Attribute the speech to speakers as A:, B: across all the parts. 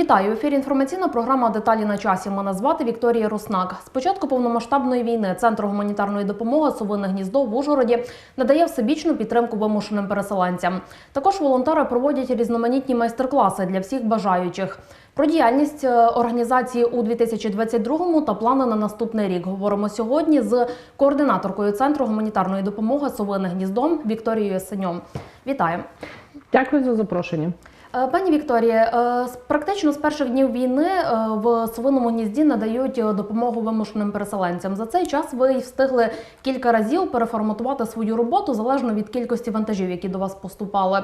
A: Вітаю в ефірі. Інформаційна програма Деталі на часі. Мене звати Вікторія Руснак. З початку повномасштабної війни Центр гуманітарної допомоги Совине гніздо в Ужгороді надає всебічну підтримку вимушеним переселенцям. Також волонтери проводять різноманітні майстер-класи для всіх бажаючих. Про діяльність е, організації у 2022 та плани на наступний рік говоримо сьогодні з координаторкою Центру гуманітарної допомоги Совине гніздо Вікторією Синьом. Вітаю.
B: Дякую за запрошення.
A: Е, Пані Вікторія, е, практично з перших днів війни е, в Совиному гнізді надають допомогу вимушеним переселенцям. За цей час ви встигли кілька разів переформатувати свою роботу залежно від кількості вантажів, які до вас поступали.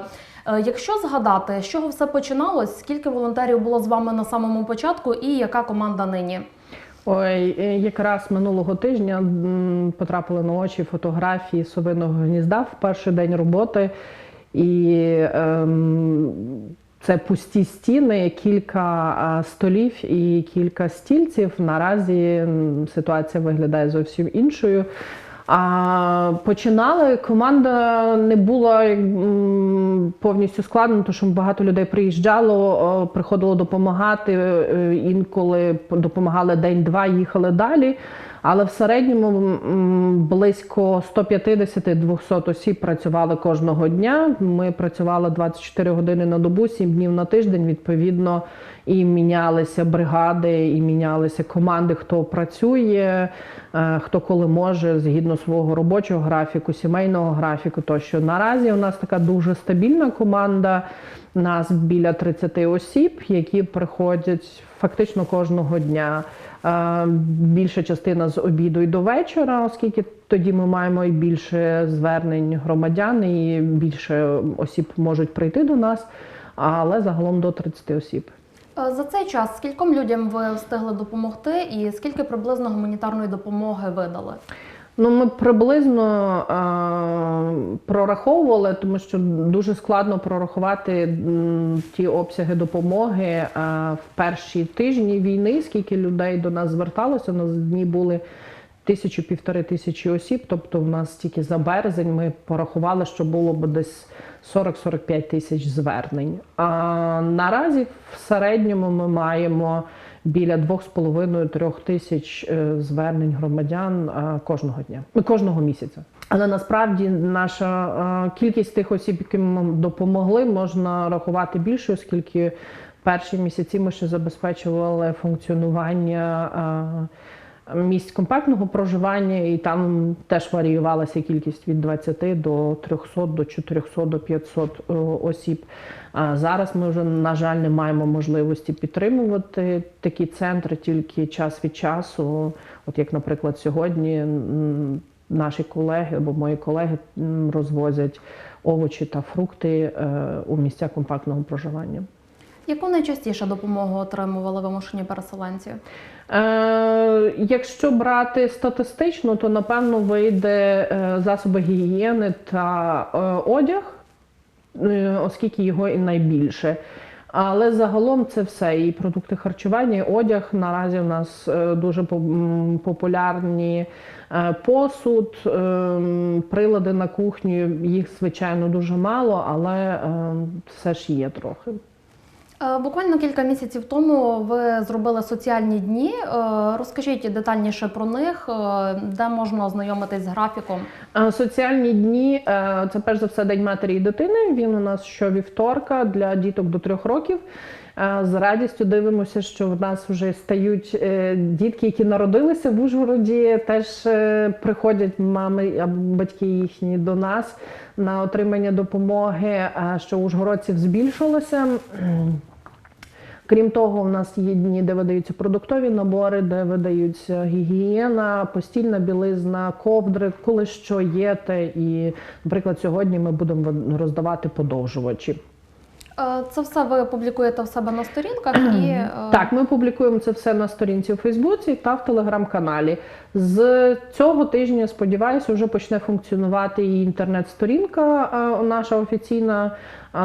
A: Якщо згадати, з чого все починалось, скільки волонтерів було з вами на самому початку, і яка команда нині?
B: Ой, якраз минулого тижня потрапили на очі фотографії совиного гнізда в перший день роботи. І ем, це пусті стіни, кілька столів і кілька стільців. Наразі ситуація виглядає зовсім іншою. А починали команда не була повністю складно, тому що багато людей приїжджало, приходило допомагати. е, Інколи допомагали день-два, їхали далі. Але в середньому близько 150-200 осіб працювали кожного дня. Ми працювали 24 години на добу, 7 днів на тиждень. Відповідно, і мінялися бригади, і мінялися команди, хто працює, е, хто коли може, згідно свого робочого графіку, сімейного графіку. Тощо наразі у нас така дуже стабільна команда. Нас біля 30 осіб, які приходять фактично кожного дня. Е, Більша частина з обіду і до вечора, оскільки тоді ми маємо і більше звернень громадян, і більше осіб можуть прийти до нас, але загалом до 30 осіб.
A: Е, За цей час скільком людям ви встигли допомогти, і скільки приблизно гуманітарної допомоги видали?
B: Ну, ми приблизно е, прораховували, тому що дуже складно прорахувати ті обсяги допомоги е, в перші тижні війни, скільки людей до нас зверталося. У нас дні були тисячу півтори тисячі осіб. Тобто, в нас тільки за березень ми порахували, що було б десь 40-45 тисяч звернень. А наразі в середньому ми маємо біля 2,5-3 тисяч е, звернень громадян кожного дня, ну, кожного місяця. Але насправді наша кількість тих осіб, яким ми допомогли, можна рахувати більше, оскільки перші місяці ми ще забезпечували функціонування. Місць компактного проживання, і там теж варіювалася кількість від 20 до 300, до 400, до 500 е, осіб. А зараз ми вже, на жаль, не маємо можливості підтримувати такі центри тільки час від часу. От як, наприклад, сьогодні наші колеги або мої колеги розвозять овочі та фрукти е, у місця компактного проживання.
A: Яку найчастіше допомогу отримували вимушені переселенці?
B: Е, якщо брати статистично, то напевно вийде е, засоби гігієни та е, одяг, е, оскільки його і найбільше. Але загалом це все. І продукти харчування, і одяг. Наразі у нас дуже популярні посуд, прилади на кухню. Їх, звичайно, дуже мало, але все ж є трохи.
A: Е, Буквально кілька місяців тому ви зробили соціальні дні. Е, Розкажіть детальніше про них, е, де можна ознайомитись з графіком.
B: Соціальні дні це перш за все День матері і дитини. Він у нас щовівторка для діток до трьох років. З радістю дивимося, що в нас вже стають дітки, які народилися в Ужгороді, теж приходять мами або батьки їхні до нас на отримання допомоги. Що ужгородців збільшилося. Крім того, у нас є дні, де видаються продуктові набори, де видаються гігієна, постільна білизна, ковдри, коли що є те. І, наприклад, сьогодні ми будемо роздавати подовжувачі.
A: Е, Це все ви публікуєте в себе на сторінках і е,
B: Так, ми публікуємо це все на сторінці у Фейсбуці та в телеграм-каналі. З цього тижня, сподіваюся, вже почне функціонувати і інтернет-сторінка е, наша офіційна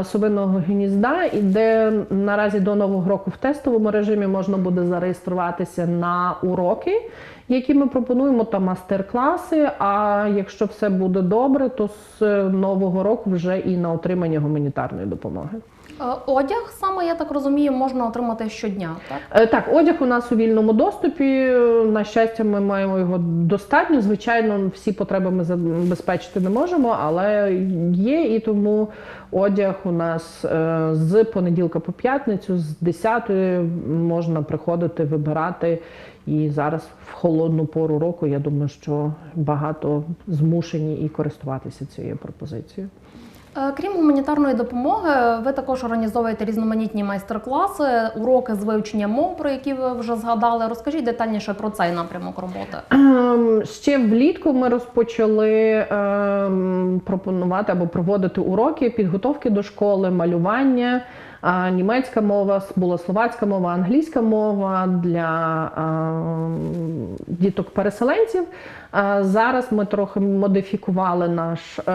B: совиного гнізда, і де наразі до нового року в тестовому режимі можна буде зареєструватися на уроки, які ми пропонуємо, та мастер-класи. А якщо все буде добре, то з нового року вже і на отримання гуманітарної допомоги.
A: Е, Одяг саме я так розумію, можна отримати щодня, так?
B: Е, Так, одяг у нас у вільному доступі. На щастя, ми маємо його достатньо. Звичайно, всі потреби ми забезпечити не можемо, але є і тому одяг у нас е, з понеділка по п'ятницю, з 10 можна приходити, вибирати. І зараз в холодну пору року я думаю, що багато змушені і користуватися цією пропозицією.
A: Е, Крім гуманітарної допомоги, ви також організовуєте різноманітні майстер-класи, уроки з вивчення мов, про які ви вже згадали. Розкажіть детальніше про цей напрямок роботи.
B: Ем, Ще влітку ми розпочали ем, пропонувати або проводити уроки підготовки до школи, малювання. Німецька мова, була словацька мова, англійська мова для діток-переселенців. Зараз ми трохи модифікували наш, е,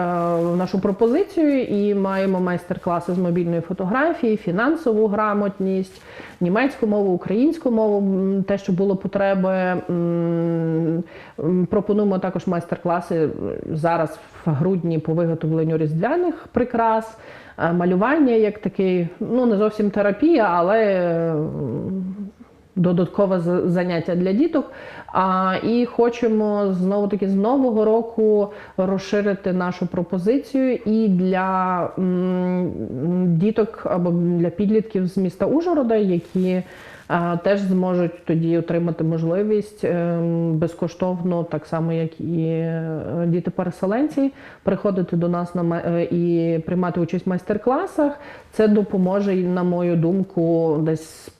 B: нашу пропозицію і маємо майстер-класи з мобільної фотографії, фінансову грамотність, німецьку мову, українську мову, те, що було потреби. Пропонуємо також майстер-класи зараз в грудні по виготовленню різдвяних прикрас, малювання як такий, ну не зовсім терапія, але е, додаткове заняття для діток. А, і хочемо знову таки з нового року розширити нашу пропозицію і для м, діток або для підлітків з міста Ужгорода, які теж зможуть тоді отримати можливість ем, безкоштовно, так само як і е, діти-переселенці, приходити до нас на е, і приймати участь в майстер-класах. Це допоможе, на мою думку, десь.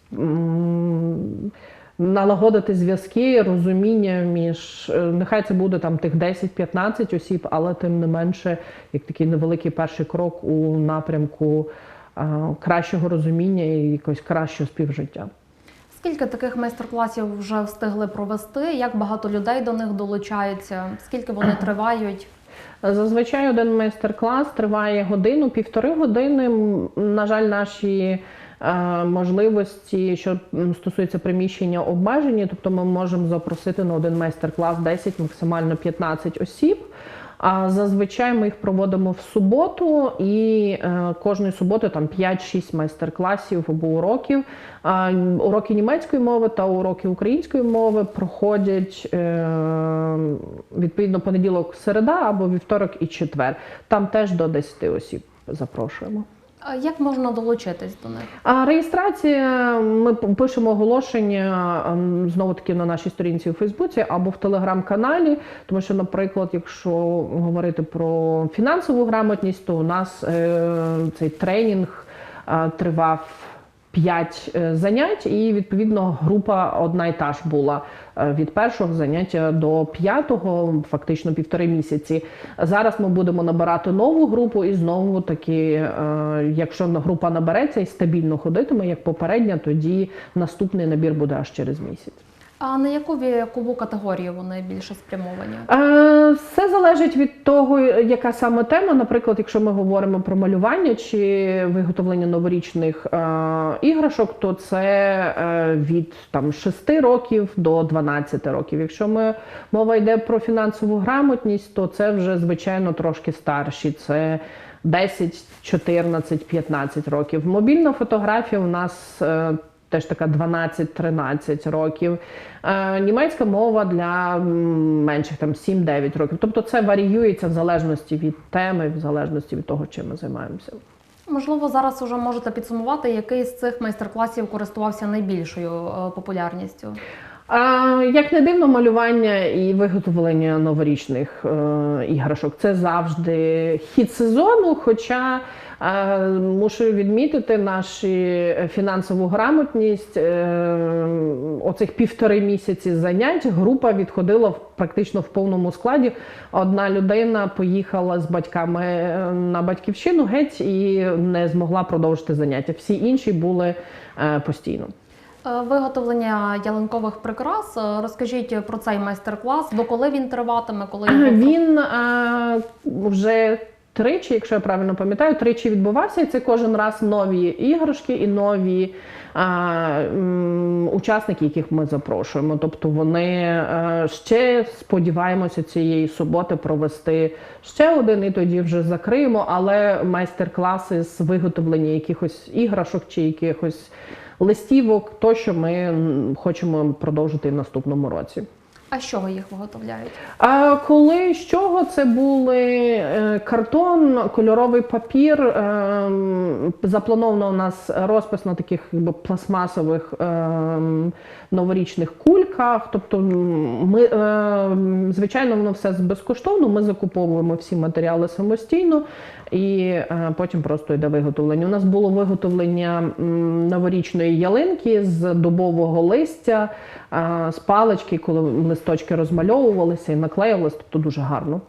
B: Налагодити зв'язки, розуміння між е, нехай це буде там тих 10-15 осіб, але тим не менше, як такий невеликий перший крок у напрямку е, кращого розуміння і якогось кращого співжиття.
A: Скільки таких майстер-класів вже встигли провести? Як багато людей до них долучаються? Скільки вони тривають?
B: Зазвичай один майстер-клас триває годину, півтори години. На жаль, наші е, можливості, що стосується приміщення, обмежені, тобто ми можемо запросити на один майстер-клас 10, максимально 15 осіб. А зазвичай ми їх проводимо в суботу, і е, кожної суботи там 5-6 майстер-класів або уроків. Уроки німецької мови та уроки української мови проходять е, відповідно понеділок, середа або вівторок і четвер. Там теж до 10 осіб запрошуємо.
A: Як можна долучитись до них?
B: А реєстрація ми пишемо оголошення ем, знову таки на нашій сторінці у Фейсбуці або в телеграм-каналі. Тому що, наприклад, якщо говорити про фінансову грамотність, то у нас е, цей тренінг е, тривав. П'ять е, занять, і відповідно група одна і та ж була від першого заняття до п'ятого, фактично півтори місяці. Зараз ми будемо набирати нову групу, і знову таки, е, якщо група набереться і стабільно ходитиме, як попередня, тоді наступний набір буде аж через місяць.
A: А на яку вікову категорію вони більше спрямовані?
B: Е, Все залежить від того, яка саме тема. Наприклад, якщо ми говоримо про малювання чи виготовлення новорічних е, іграшок, то це е, від там 6 ร оків до 12 років. Якщо ми мова йде про фінансову грамотність, то це вже звичайно трошки старші. Це 10, 14, 15 років. Мобільна фотографія у нас теж така 12-13 років. Е, німецька мова для менших там 7-9 років. Тобто це варіюється в залежності від теми, в залежності від того, чим ми займаємося.
A: Можливо, зараз вже можете підсумувати, який з цих майстер-класів користувався найбільшою е, популярністю.
B: Як не дивно, малювання і виготовлення новорічних е, іграшок це завжди хід сезону. Хоча е, мушу відмітити нашу фінансову грамотність. Е, оцих півтори місяці занять група відходила практично в повному складі. Одна людина поїхала з батьками е, на батьківщину геть і не змогла продовжити заняття. Всі інші були е, постійно.
A: Е, Виготовлення ялинкових прикрас. Е, Розкажіть про цей майстер-клас. До коли він триватиме? Коли
B: Він е, вже тричі, якщо я правильно пам'ятаю, тричі відбувався, і це кожен раз нові іграшки і нові м, учасники, яких ми запрошуємо. Тобто вони ще сподіваємося цієї суботи провести ще один, і тоді вже закриємо. Але майстер-класи з виготовлення якихось іграшок чи якихось листівок, то що ми хочемо продовжити в наступному році.
A: а з чого їх виготовляють?
B: А коли з чого це були е, картон, кольоровий папір. е, Заплановано у нас розпис на таких якби, пластмасових е, новорічних кульках. Тобто, ми, звичайно, воно все безкоштовно. Ми закуповуємо всі матеріали самостійно і е, потім просто йде виготовлення. У нас було виготовлення новорічної ялинки з дубового листя, е, з палички, коли листочки розмальовувалися і наклеювалися, тобто дуже гарно.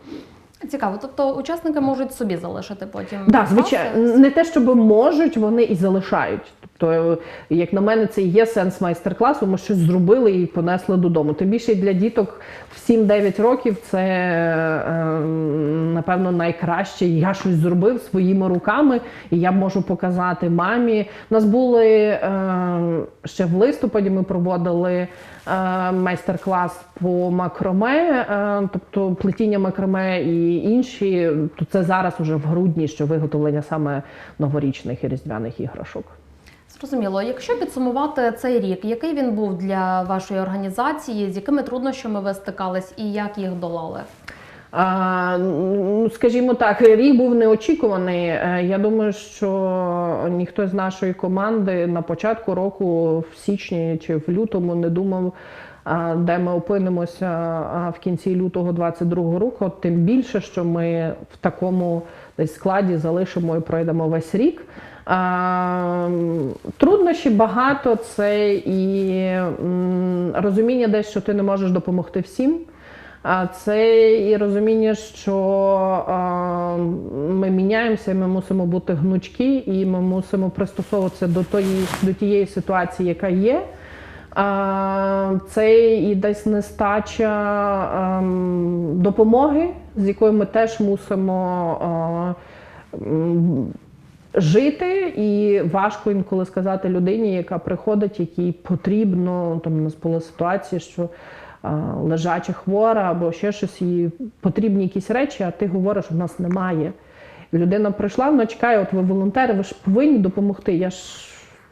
A: Цікаво. Тобто учасники можуть собі залишити потім.
B: Да, звичайно, не те, щоб можуть, вони і залишають. Тобто, е, як на мене, це і є сенс майстер-класу. Ми щось зробили і понесли додому. Тим більше для діток 7-9 років це е, напевно найкраще. Я щось зробив своїми руками, і я можу показати мамі. У нас були е, ще в листопаді. Ми проводили е, майстер-клас по макроме, тобто плетіння макроме і інші. То це зараз уже в грудні, що виготовлення саме новорічних і різдвяних іграшок.
A: Зрозуміло. Якщо підсумувати цей рік, який він був для вашої організації, з якими труднощами ви стикались і як їх долали?
B: А, ну, скажімо так, рік був неочікуваний. Е, Я думаю, що ніхто з нашої команди на початку року, в січні чи в лютому, не думав, де ми опинимося в кінці лютого 22 року. Тим більше, що ми в такому десь складі залишимо і пройдемо весь рік. Труднощі багато це і розуміння десь, що ти не можеш допомогти всім. А це і розуміння, що ми міняємося, ми мусимо бути гнучкі, і ми мусимо пристосовуватися до тої, до тієї ситуації, яка є. Це і десь нестача ем, допомоги, з якою ми теж мусимо жити, і важко інколи сказати людині, яка приходить, якій потрібно. Там у нас була ситуація, що а, лежача хвора або ще щось, їй потрібні якісь речі, а ти говориш, у нас немає. Людина прийшла, вона чекає, от ви волонтери, ви ж повинні допомогти. Я ж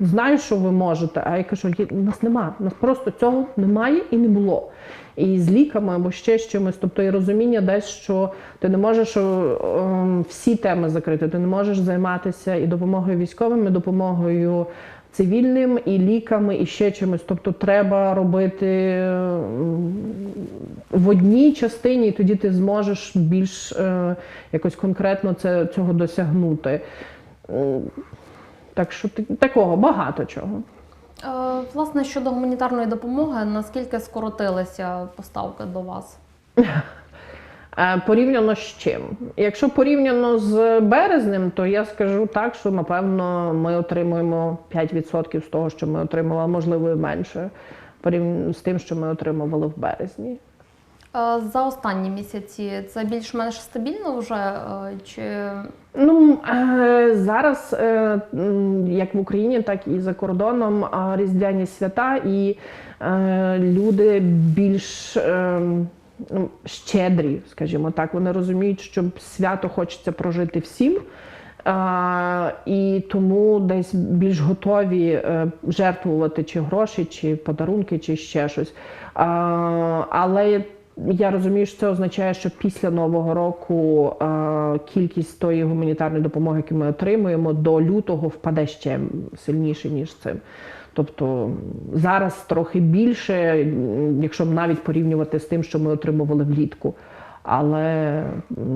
B: знаю, що ви можете. А я кажу, у нас немає, у нас просто цього немає і не було. І з ліками або ще з чимось, тобто і розуміння десь, що ти не можеш ем, всі теми закрити. Ти не можеш займатися і допомогою військовим, і допомогою цивільним, і ліками, і ще чимось. Тобто треба робити ем, в одній частині, і тоді ти зможеш більш е, якось конкретно це, цього досягнути. Так що такого багато чого.
A: Е, Власне, щодо гуманітарної допомоги, наскільки скоротилися поставки до вас?
B: Е, Порівняно з чим? Якщо порівняно з березнем, то я скажу так, що напевно ми отримуємо 5% з того, що ми отримували, можливо і менше, порівняно з тим, що ми отримували в березні.
A: Е, За останні місяці це більш-менш стабільно вже е, чи
B: Ну е, зараз, як в Україні, так і за кордоном, різдвяні свята, і люди більш ну, щедрі, скажімо так. Вони розуміють, що свято хочеться прожити всім. І тому десь більш готові жертвувати чи гроші, чи подарунки, чи ще щось. Але я розумію, що це означає, що після нового року е, кількість тої гуманітарної допомоги, яку ми отримуємо, до лютого впаде ще сильніше ніж цим. Тобто зараз трохи більше, якщо навіть порівнювати з тим, що ми отримували влітку. Але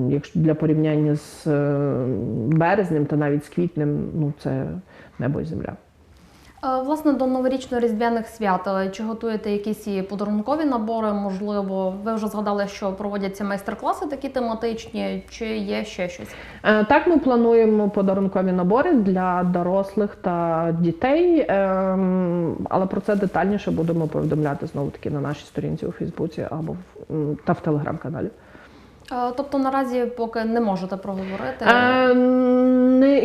B: якщо для порівняння з е, березнем та навіть з квітнем, ну це небо і земля.
A: Власне, до новорічно-різдвяних свят е, чи готуєте якісь подарункові набори? Можливо, ви вже згадали, що проводяться майстер-класи такі тематичні, чи є ще щось?
B: Е, Так, ми плануємо подарункові набори для дорослих та дітей, ем, але про це детальніше будемо повідомляти знову таки на нашій сторінці у Фейсбуці або в- та в телеграм-каналі.
A: Е, Тобто наразі поки не можете проговорити.
B: Е, не-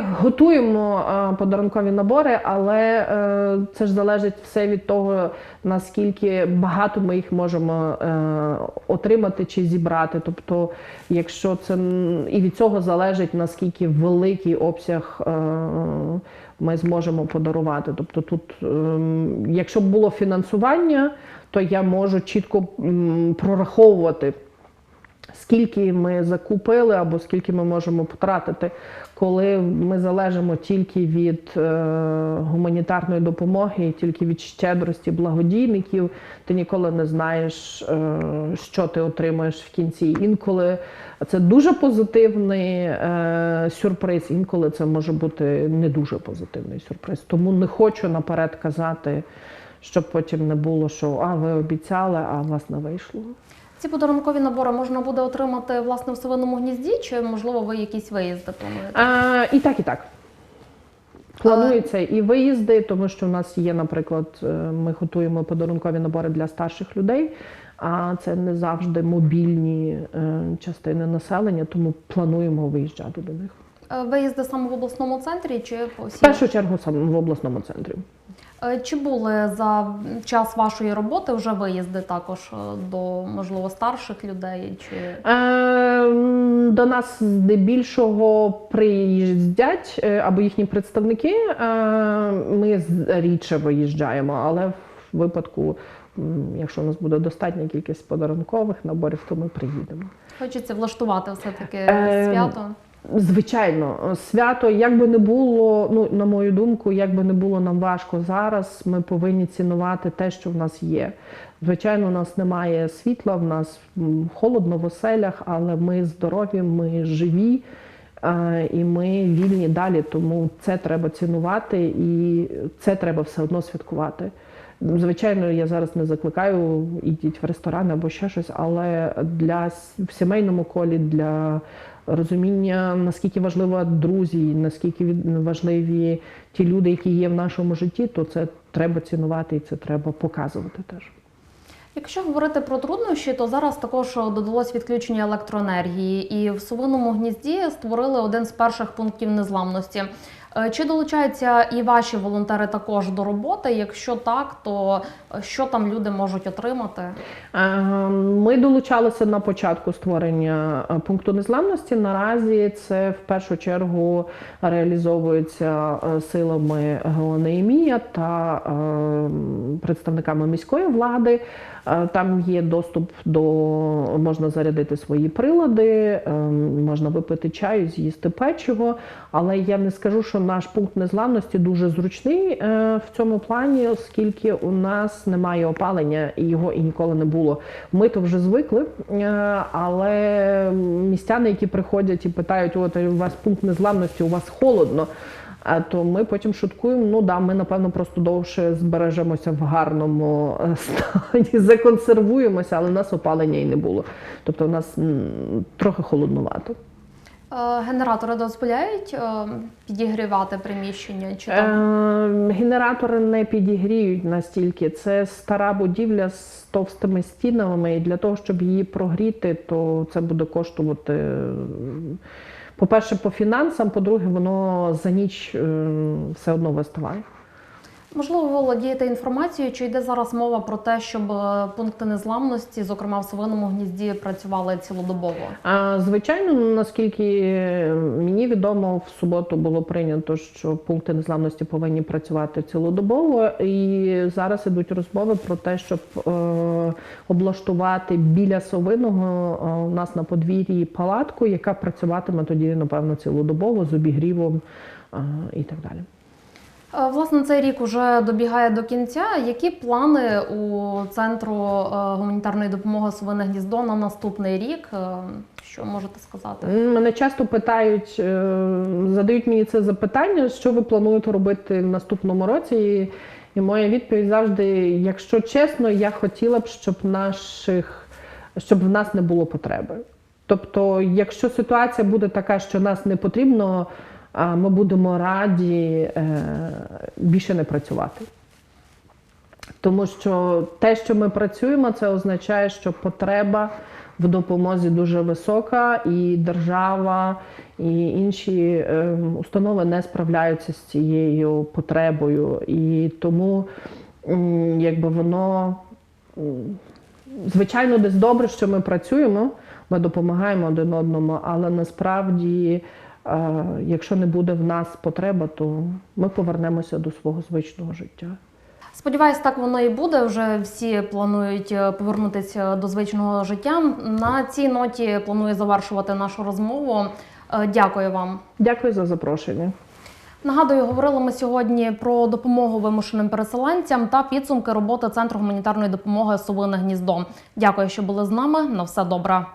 B: Ми готуємо е, подарункові набори, але е, це ж залежить все від того, наскільки багато ми їх можемо е, отримати чи зібрати. Тобто, якщо це і від цього залежить наскільки великий обсяг. Ми зможемо подарувати. Тобто, тут, ем, якщо б було фінансування, то я можу чітко прораховувати скільки ми закупили або скільки ми можемо потратити, коли ми залежимо тільки від е, гуманітарної допомоги, тільки від щедрості благодійників, ти ніколи не знаєш, е, що ти отримаєш в кінці. Інколи це дуже позитивний е, сюрприз, інколи це може бути не дуже позитивний сюрприз. Тому не хочу наперед казати. Щоб потім не було, що а ви обіцяли, а вас не вийшло.
A: Ці подарункові набори можна буде отримати власне в совиному гнізді, чи можливо ви якісь виїзди плануєте?
B: А, і так, і так. Планується і виїзди, тому що в нас є, наприклад, е, ми готуємо подарункові набори для старших людей, а це не завжди мобільні е, частини населення, тому плануємо виїжджати до них.
A: Е, Виїзди саме в обласному центрі чи по
B: В першу чергу саме в обласному центрі.
A: Е, Чи були за час вашої роботи вже виїзди також е, до можливо старших людей? Чи
B: Е, До нас здебільшого приїздять або їхні представники. Ми рідше виїжджаємо, але в випадку, якщо у нас буде достатня кількість подарункових наборів, то ми приїдемо.
A: хочеться влаштувати все таки
B: Е,
A: свято?
B: Звичайно, свято, як би не було, ну на мою думку, як би не було нам важко зараз, ми повинні цінувати те, що в нас є. Звичайно, у нас немає світла, в нас холодно в оселях, але ми здорові, ми живі е, і ми вільні далі. Тому це треба цінувати і це треба все одно святкувати. Звичайно, я зараз не закликаю ідіть в ресторан або ще щось, але для в сімейному колі для розуміння, наскільки важливо друзі, наскільки важливі ті люди, які є в нашому житті, то це треба цінувати і це треба показувати теж.
A: Якщо говорити про труднощі, то зараз також додалось відключення електроенергії, і в совиному гнізді створили один з перших пунктів незламності. Е, Чи долучаються і ваші волонтери також до роботи? Якщо так, то е, що там люди можуть отримати?
B: Е, Ми долучалися на початку створення пункту незламності. Наразі це в першу чергу реалізовується силами Геонеємія та е, представниками міської влади. Е, Там є доступ до можна зарядити свої прилади, е, можна випити чаю, з'їсти печиво. Але я не скажу, що наш пункт незламності дуже зручний е, в цьому плані, оскільки у нас немає опалення і його і ніколи не було. Ми то вже звикли, але містяни, які приходять і питають, от у вас пункт незламності, у вас холодно. То ми потім шуткуємо. Ну да, ми напевно просто довше збережемося в гарному е, стані, законсервуємося, але в нас опалення і не було. Тобто, у нас трохи холоднувато.
A: Е, Генератори дозволяють е, підігрівати приміщення? Чи там
B: Генератори не підігріють настільки. Це стара будівля з товстими стінами, і для того, щоб її прогріти, то це буде коштувати. По-перше, по фінансам, по-друге, воно за ніч е, все одно виставає.
A: Можливо, ви володієте інформацією, чи йде зараз мова про те, щоб е, пункти незламності, зокрема в совиному гнізді, працювали цілодобово?
B: Звичайно, наскільки мені відомо, в суботу було прийнято, що пункти незламності повинні працювати цілодобово, і зараз ідуть розмови про те, щоб е, облаштувати біля совиного е, у нас на подвір'ї палатку, яка працюватиме тоді, напевно, цілодобово з обігрівом і так далі.
A: Е, Власне, цей рік уже добігає до кінця. Які плани у центру е, гуманітарної допомоги Совине гніздо на наступний рік? Е, Що можете сказати?
B: Мене часто питають, задають мені це запитання, що ви плануєте робити в наступному році. І, моя відповідь завжди, якщо чесно, я хотіла б, щоб наших, щоб в нас не було потреби. Тобто, якщо ситуація буде така, що нас не потрібно, ми будемо раді е, більше не працювати. Тому що те, що ми працюємо, це означає, що потреба в допомозі дуже висока, і держава, і інші ем, установи не справляються з цією потребою. І тому якби воно звичайно десь добре, що ми працюємо, ми допомагаємо один одному, але насправді, е, якщо не буде в нас потреба, то ми повернемося до свого звичного життя.
A: Сподіваюсь, так воно і буде. Вже всі планують е, повернутися до звичного життя. На цій ноті планую завершувати нашу розмову. Е, Дякую вам.
B: Дякую за запрошення.
A: Нагадую, говорили ми сьогодні про допомогу вимушеним переселенцям та підсумки роботи Центру гуманітарної допомоги Совине гніздо. Дякую, що були з нами. На все добре.